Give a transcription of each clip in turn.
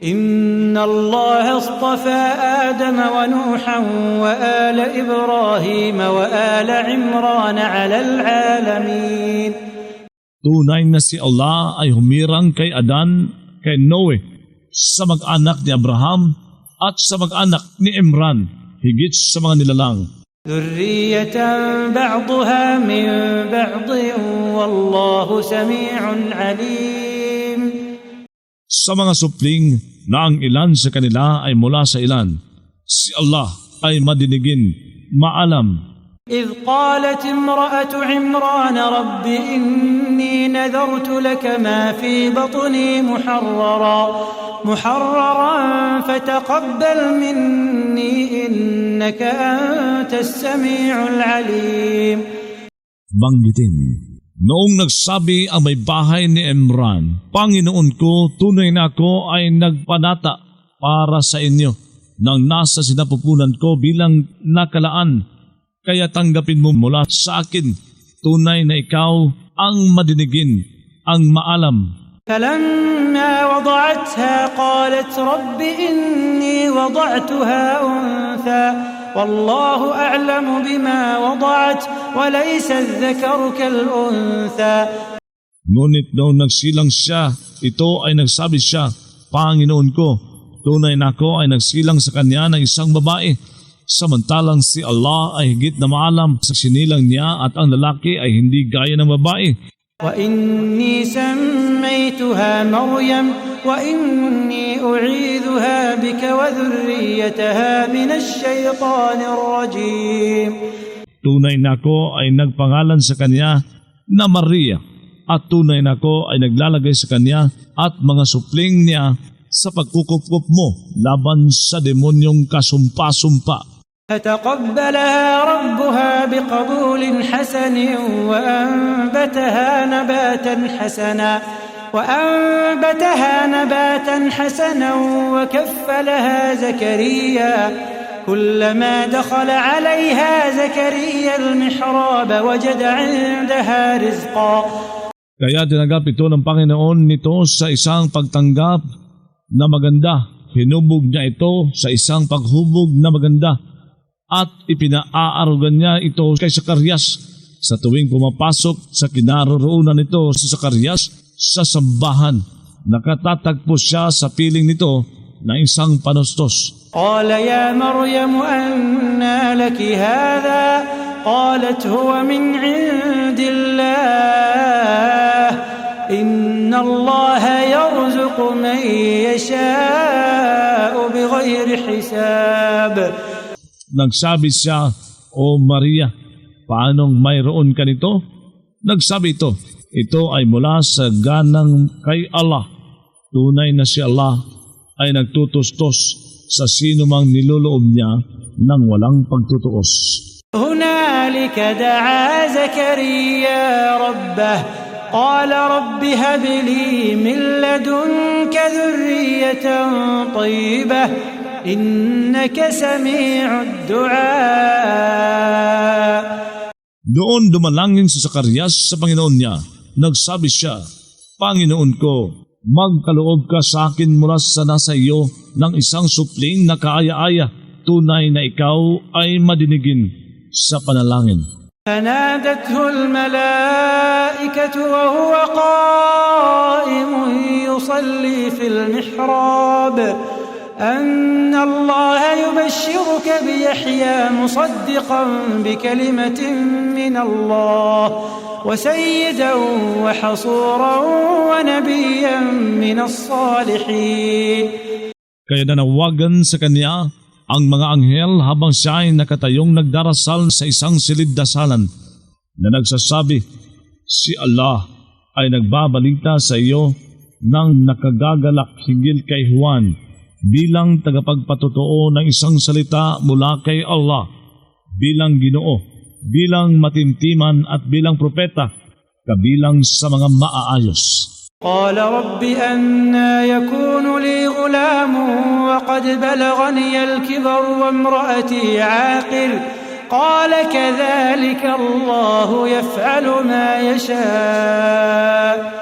إن الله اصطفى آدم ونوحا وآل إبراهيم وآل عمران على العالمين. تو نائن نسي الله أي هميران كي أدان كي نوي سمك أنك ني أبراهام أت سمك أنك ني إمران هيجيت سمك نيلالان ذرية بعضها من بعض والله سميع عليم. Sa mga supling na ang ilan sa kanila ay mula sa ilan, si Allah ay madinigin, maalam, إذ قالت امرأة عمران رب إني نذرت لك ما في بطني محررا محررا فتقبل مني إنك أنت السميع العليم banggitin. Noong nagsabi ang may bahay ni Imran, Panginoon ko, tunay na ako ay nagpanata para sa inyo nang nasa sinapupunan ko bilang nakalaan. Kaya tanggapin mo mula sa akin, tunay na ikaw ang madinigin, ang maalam. فلما وضعتها قالت رب إني وضعتها أنثى والله أعلم بما وضعت وليس الذكر كالأنثى Ngunit noong nagsilang siya, ito ay nagsabi siya, Panginoon ko, tunay na ako ay nagsilang sa kanya ng isang babae. Samantalang si Allah ay higit na maalam sa sinilang niya at ang lalaki ay hindi gaya ng babae. وإني سميتها مريم وإني أعيذها بك وذريتها من الشيطان الرجيم Tunay na ako ay nagpangalan sa kanya na Maria at tunay na ako ay naglalagay sa kanya at mga supling niya sa pagkukupkup mo laban sa demonyong kasumpa-sumpa. فتقبلها ربها بقبول حسن وأنبتها نباتا حسنا وأنبتها نباتا حسنا وكفلها زكريا كلما دخل عليها زكريا المحراب وجد عندها رزقا Kaya tinanggap ito ng Panginoon nito sa isang pagtanggap na maganda. Hinubog niya ito sa isang paghubog na maganda at ipinaaarugan niya ito kay Sakarias sa tuwing pumapasok sa kinaroroonan nito sa Sakarias sa sambahan. Nakatatagpo siya sa piling nito ng isang panustos. قال يا مريم أنى لك هذا قالت هو من عند الله إن الله يرزق من يشاء بغير حساب Nagsabi siya, O Maria, paanong mayroon ka nito? Nagsabi ito, ito ay mula sa ganang kay Allah. Tunay na si Allah ay nagtutustos sa sino mang niloloob niya ng walang pagtutuos. هنالك دعا زكريا ربه قال رب هب لي من لدنك ذرية طيبة إنك سميع الدعاء Doon dumalangin si Sakarias sa Panginoon niya. Nagsabi siya, Panginoon ko, magkaloob ka sa akin mula sa nasa iyo ng isang supling na kaaya-aya. Tunay na ikaw ay madinigin sa panalangin. فنادته الملائكة وهو قائم يصلي في المحراب أن الله يبشرك بيحيى مصدقا بكلمة من الله وسيدا وحصورا ونبيا من الصالحين Kaya nanawagan sa kanya ang mga anghel habang siya ay nakatayong nagdarasal sa isang silid dasalan na nagsasabi, Si Allah ay nagbabalita sa iyo ng nakagagalak higil kay Juan bilang tagapagpatotoo ng isang salita mula kay Allah, bilang ginoo, bilang matimtiman at bilang propeta, kabilang sa mga maaayos. قال رب أنا يكون لي غلام وقد بلغني الكبر وامرأتي عاقر قال كذلك الله يفعل ما يشاء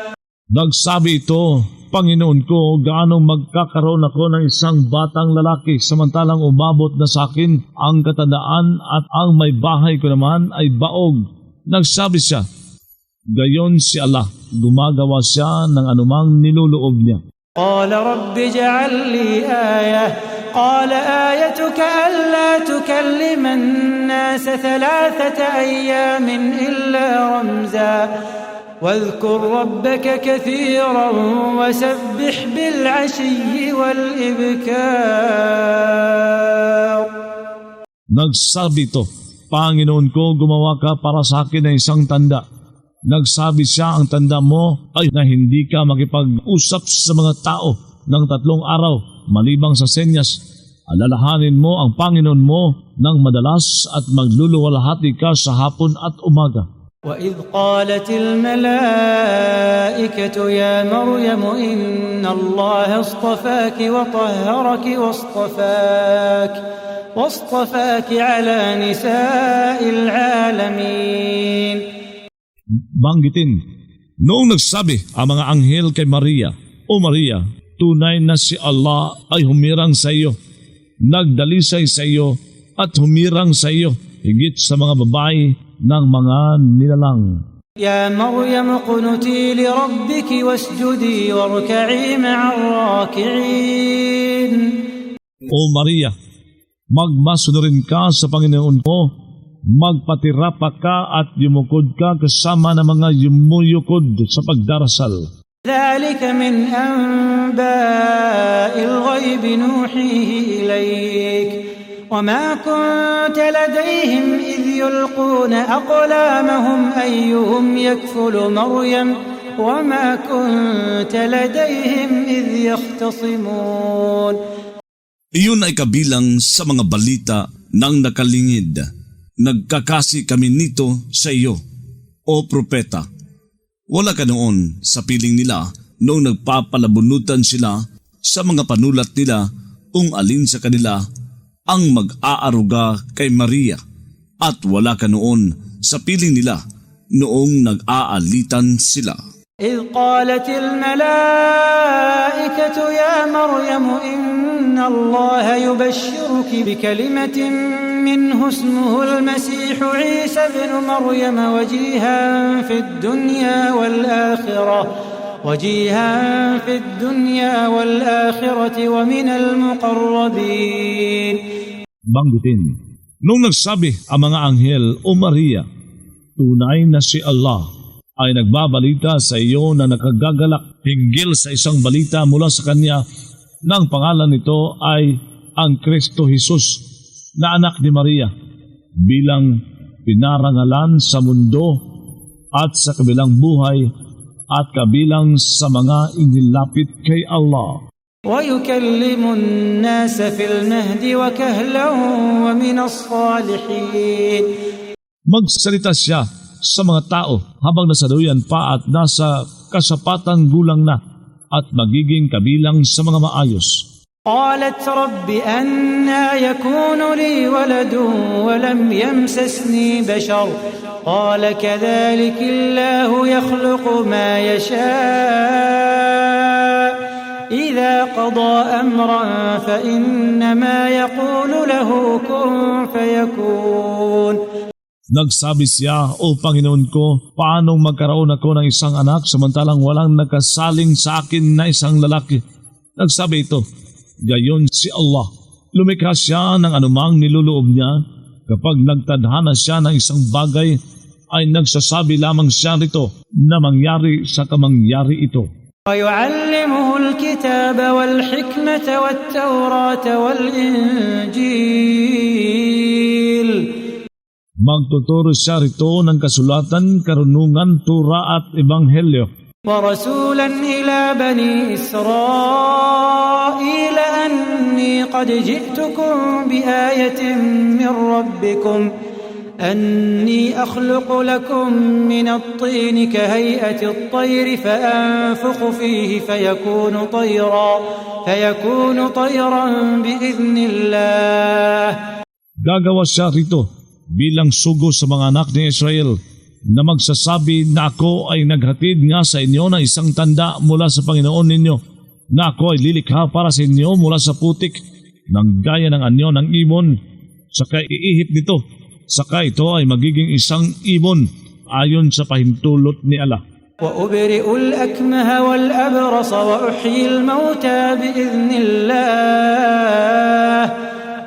Nagsabi ito, Panginoon ko, gaano magkakaroon ako ng isang batang lalaki samantalang umabot na sa akin ang katandaan at ang may bahay ko naman ay baog. Nagsabi siya, gayon si Allah, gumagawa siya ng anumang niluloob niya. قال رب اجعل لي آية قال آيتك ألا تكلم الناس ثلاثة أيام إلا رمزا واذكر ربك كثيرا وسبح بالعشي والإبكار Nagsabi ito, Panginoon ko, gumawa ka para sa akin ng isang tanda. Nagsabi siya, ang tanda mo ay na hindi ka makipag-usap sa mga tao ng tatlong araw malibang sa senyas. Alalahanin mo ang Panginoon mo ng madalas at magluluwalhati ka sa hapon at umaga. وإذ قالت الملائكة يا مريم إن الله اصطفاك وطهرك واصطفاك واصطفاك على نساء العالمين Banggitin, noong nagsabi ang mga anghel kay Maria, O Maria, tunay na si Allah ay humirang sa iyo, nagdalisay sa iyo at humirang sa iyo higit sa mga babae ng mga nilalang. يا مريم اقنتي لربك واسجدي واركعي مع الراكعين O Maria, magmasunurin ka sa Panginoon ko, magpatirapa ka at yumukod ka kasama ng mga yumuyukod sa pagdarasal. ذلك من أنباء الغيب نوحيه إليك وما كنت لديهم إذ يلقون أقلامهم أيهم يكفل مريم وما كنت لديهم إذ يختصمون Iyon ay kabilang sa mga balita ng nakalingid. Nagkakasi kami nito sa iyo, o propeta. Wala ka noon sa piling nila noong nagpapalabunutan sila sa mga panulat nila kung alin sa kanila ang mag-aaruga kay Maria. At wala ka noon sa piling nila noong nag-aalitan sila. إذ قالت الملائكة يا مريم إن الله يبشرك بكلمة منه اسمه المسيح عيسى ابن مريم وجيها في الدنيا والآخرة. وجيها في الدنيا والآخرة ومن المقربين. Banggitin, noong nagsabi ang mga anghel, O Maria, tunay na si Allah ay nagbabalita sa iyo na nakagagalak hinggil sa isang balita mula sa Kanya na ang pangalan nito ay ang Kristo Jesus na anak ni Maria bilang pinarangalan sa mundo at sa kabilang buhay at kabilang sa mga inilapit kay Allah. ويكلم الناس في المهد وكهلا ومن الصالحين Magsalita siya sa mga tao habang nasaluyan pa at nasa kasapatang gulang na at magiging kabilang sa mga maayos. قالت رب أنا يكون لي ولد ولم يمسسني بشر قال كذلك الله يخلق ما يشاء إذا قضى أمرا فإنما يقول له كن فيكون Nagsabi siya, O Panginoon ko, paano magkaroon ako ng isang anak samantalang walang nakasaling sa akin na isang lalaki? Nagsabi ito, gayon si Allah. Lumikha siya ng anumang niluloob niya. Kapag nagtadhana siya ng isang bagay, ay nagsasabi lamang siya rito na mangyari sa kamangyari ito. ويعلمه الكتاب والحكمة والتوراة والإنجيل Magtuturo siya rito ng kasulatan, karunungan, tura at ebanghelyo. ورسولا إلى بني إسرائيل أني قد جئتكم بآية من ربكم أني أخلق لكم من الطين كهيئة الطير فأنفخ فيه فيكون طيرا فيكون طيرا بإذن الله Gagawa siya rito bilang sugo sa mga anak ni Israel na magsasabi na ako ay naghatid nga sa inyo ng isang tanda mula sa Panginoon ninyo na ako ay lilikha para sa inyo mula sa putik ng gaya ng anyo ng ibon saka iihip nito saka ito ay magiging isang ibon ayon sa pahintulot ni Allah. وأبرئ الأكمه والأبرص وأحيي الموتى بإذن الله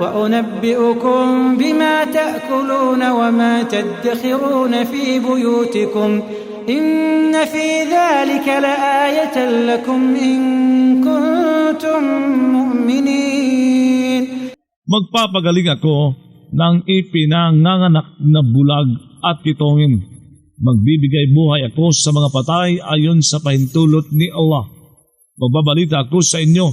وأنبئكم بما تأكلون وما تدخرون في بيوتكم إن في ذلك لآية لكم إن كنتم مؤمنين Magpapagaling ako ng ipinanganganak na bulag at kitongin. Magbibigay buhay ako sa mga patay ayon sa pahintulot ni Allah. Magbabalita ako sa inyo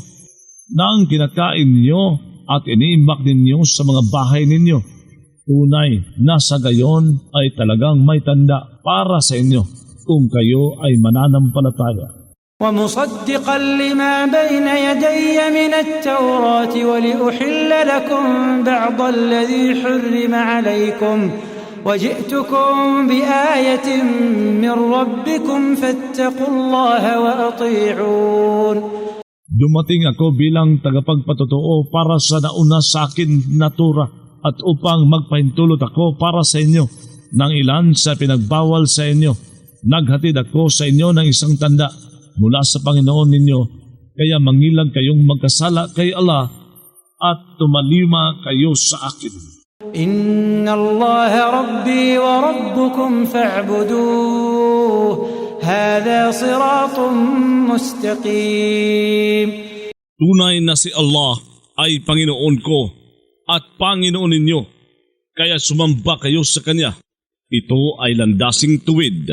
ng kinakain ninyo at iniimbak ninyo sa mga bahay ninyo. Tunay na sa gayon ay talagang may tanda para sa inyo kung kayo ay mananampalataya. ومصدقا لما بين يدي من التوراة ولأحل لكم بعض الذي حرم عليكم وجئتكم بآية من ربكم فاتقوا الله وأطيعون Dumating ako bilang tagapagpatotoo para sa nauna sa akin na Tura at upang magpahintulot ako para sa inyo ng ilan sa pinagbawal sa inyo. Naghatid ako sa inyo ng isang tanda mula sa Panginoon ninyo, kaya mangilag kayong magkasala kay Allah at tumalima kayo sa akin. Inna Allah Rabbi wa Rabbukum fa'buduh. Hada siratun mustaqim. Tunay na si Allah ay Panginoon ko at Panginoon ninyo, kaya sumamba kayo sa Kanya. Ito ay landasing tuwid